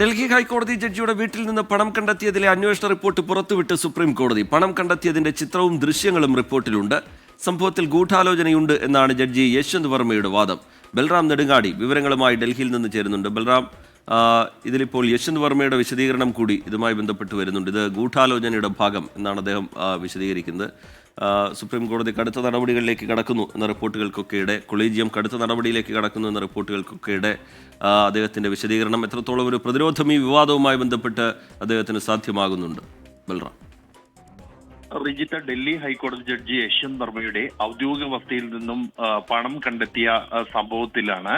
ഡൽഹി ഹൈക്കോടതി ജഡ്ജിയുടെ വീട്ടിൽ നിന്ന് പണം കണ്ടെത്തിയതിലെ അന്വേഷണ റിപ്പോർട്ട് പുറത്തുവിട്ട് സുപ്രീം കോടതി. പണം കണ്ടെത്തിയതിന്റെ ചിത്രവും ദൃശ്യങ്ങളും റിപ്പോർട്ടിലുണ്ട്. സംഭവത്തിൽ ഗൂഢാലോചനയുണ്ട് എന്നാണ് ജഡ്ജി യശ്വന്ത് വർമ്മയുടെ വാദം. ബൽറാം നെടുങ്ങാടി വിവരങ്ങളുമായി ഡൽഹിയിൽ നിന്ന് ചേരുന്നുണ്ട്. ബൽറാം ഇതിലിപ്പോൾ യശ്വന്ത് വർമ്മയുടെ വിശദീകരണം കൂടി ഇതുമായി ബന്ധപ്പെട്ട് വരുന്നുണ്ട്. ഇത് ഗൂഢാലോചനയുടെ ഭാഗം എന്നാണ് അദ്ദേഹം വിശദീകരിക്കുന്നത്. സുപ്രീം കോടതി കടുത്ത നടപടികളിലേക്ക് കടക്കുന്നു എന്ന റിപ്പോർട്ടുകൾക്കൊക്കെ റിപ്പോർട്ടുകൾക്കൊക്കെയുടെ കൊളീജിയം കടുത്ത നടപടിയിലേക്ക് കടക്കുന്നു എന്ന റിപ്പോർട്ടുകൾക്കൊക്കെ ഇടെ അദ്ദേഹത്തിന്റെ വിശദീകരണം എത്രത്തോളം ഒരു പ്രതിരോധം ഈ വിവാദവുമായി ബന്ധപ്പെട്ട് അദ്ദേഹത്തിന് സാധ്യമാകുന്നുണ്ട്. ബൽറാം. റിജിത്ത ഡൽഹി ഹൈക്കോടതി ജഡ്ജി യശ്വന്ത് വർമ്മയുടെ ഔദ്യോഗിക വസ്തിയിൽ നിന്നും പണം കണ്ടെത്തിയ സംഭവത്തിലാണ്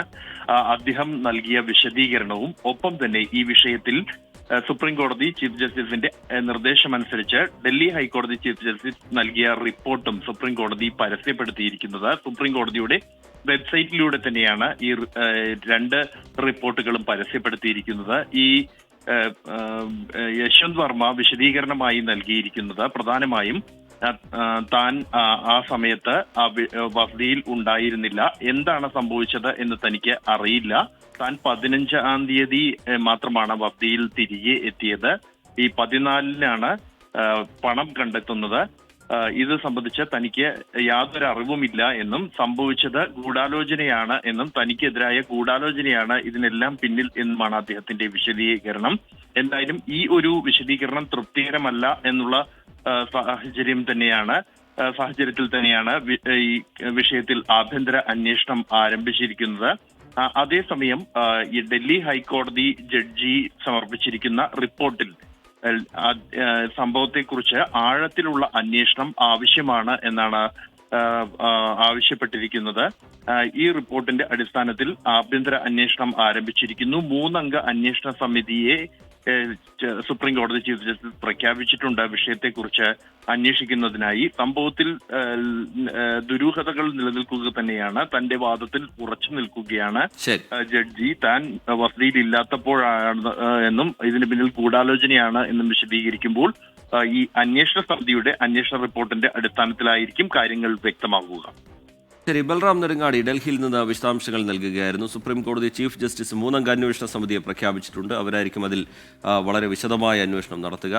അദ്ദേഹം നൽകിയ വിശദീകരണവും. ഒപ്പം തന്നെ ഈ വിഷയത്തിൽ സുപ്രീം കോടതി ചീഫ് ജസ്റ്റിസിന്റെ നിർദ്ദേശമനുസരിച്ച് ഡൽഹി ഹൈക്കോടതി ചീഫ് ജസ്റ്റിസ് നൽകിയ റിപ്പോർട്ടും സുപ്രീം കോടതി പരസ്യപ്പെടുത്തിയിരിക്കുന്നത്. സുപ്രീം കോടതിയുടെ വെബ്സൈറ്റിലൂടെ തന്നെയാണ് ഈ രണ്ട് റിപ്പോർട്ടുകളും പരസ്യപ്പെടുത്തിയിരിക്കുന്നത്. ഈ യശ്വന്ത് വർമ്മ വിശദീകരണമായി നൽകിയിരിക്കുന്നത് പ്രധാനമായും താൻ ആ- സമയത്ത് വസതിയിൽ ഉണ്ടായിരുന്നില്ല. എന്താണ് സംഭവിച്ചത് എന്ന് തനിക്ക് അറിയില്ല. താൻ പതിനഞ്ചാം തീയതി മാത്രമാണ് വസതിയിൽ തിരികെ എത്തിയത്. ഈ പതിനാലിനാണ് പണം കണ്ടെത്തുന്നത്. ഇത് സംബന്ധിച്ച് തനിക്ക് യാതൊരു അറിവുമില്ല എന്നും സംഭവിച്ചത് ഗൂഢാലോചനയാണ് എന്നും തനിക്കെതിരായ ഗൂഢാലോചനയാണ് ഇതിനെല്ലാം പിന്നിൽ എന്നുമാണ് അദ്ദേഹത്തിന്റെ വിശദീകരണം. എന്തായാലും ഈ ഒരു വിശദീകരണം തൃപ്തികരമല്ല എന്നുള്ള സാഹചര്യം തന്നെയാണ്. സാഹചര്യത്തിൽ തന്നെയാണ് ഈ വിഷയത്തിൽ ആഭ്യന്തര അന്വേഷണം ആരംഭിച്ചിരിക്കുന്നത്. അതേസമയം ഈ ഡൽഹി ഹൈക്കോടതി ജഡ്ജി സമർപ്പിച്ചിരിക്കുന്ന റിപ്പോർട്ടിൽ സംഭവത്തെക്കുറിച്ച് ആഴത്തിലുള്ള അന്വേഷണം ആവശ്യമാണ് എന്നാണ് ആവശ്യപ്പെട്ടിരിക്കുന്നത്. ഈ റിപ്പോർട്ടിന്റെ അടിസ്ഥാനത്തിൽ ആഭ്യന്തര അന്വേഷണം ആരംഭിച്ചിരിക്കുന്നു. മൂന്നംഗ അന്വേഷണ സമിതിയെ സുപ്രീം കോടതി ചീഫ് ജസ്റ്റിസ് പ്രഖ്യാപിച്ചിട്ടുണ്ട് വിഷയത്തെക്കുറിച്ച് അന്വേഷിക്കുന്നതിനായി. സംഭവത്തിൽ ദുരൂഹതകൾ നിലനിൽക്കുക തന്നെയാണ്. തന്റെ വാദത്തിൽ ഉറച്ചു നിൽക്കുകയാണ്. ജഡ്ജി താൻ വസതിയിലില്ലാത്തപ്പോഴാണ് എന്നും ഇതിന് പിന്നിൽ ഗൂഢാലോചനയാണ് എന്നും വിശദീകരിക്കുമ്പോൾ ഈ അന്വേഷണ സമിതിയുടെ അന്വേഷണ റിപ്പോർട്ടിന്റെ അടിസ്ഥാനത്തിലായിരിക്കും കാര്യങ്ങൾ വ്യക്തമാകുക. ശരി ബൽറാം നെടുങ്ങാടി ഡൽഹിയിൽ നിന്ന് വിശദാംശങ്ങൾ നൽകുകയായിരുന്നു. സുപ്രീം കോടതി ചീഫ് ജസ്റ്റിസ് മൂന്നംഗ അന്വേഷണ സമിതിയെ പ്രഖ്യാപിച്ചിട്ടുണ്ട്. അവരായിരിക്കും അതിൽ വളരെ വിശദമായ അന്വേഷണം നടത്തുക.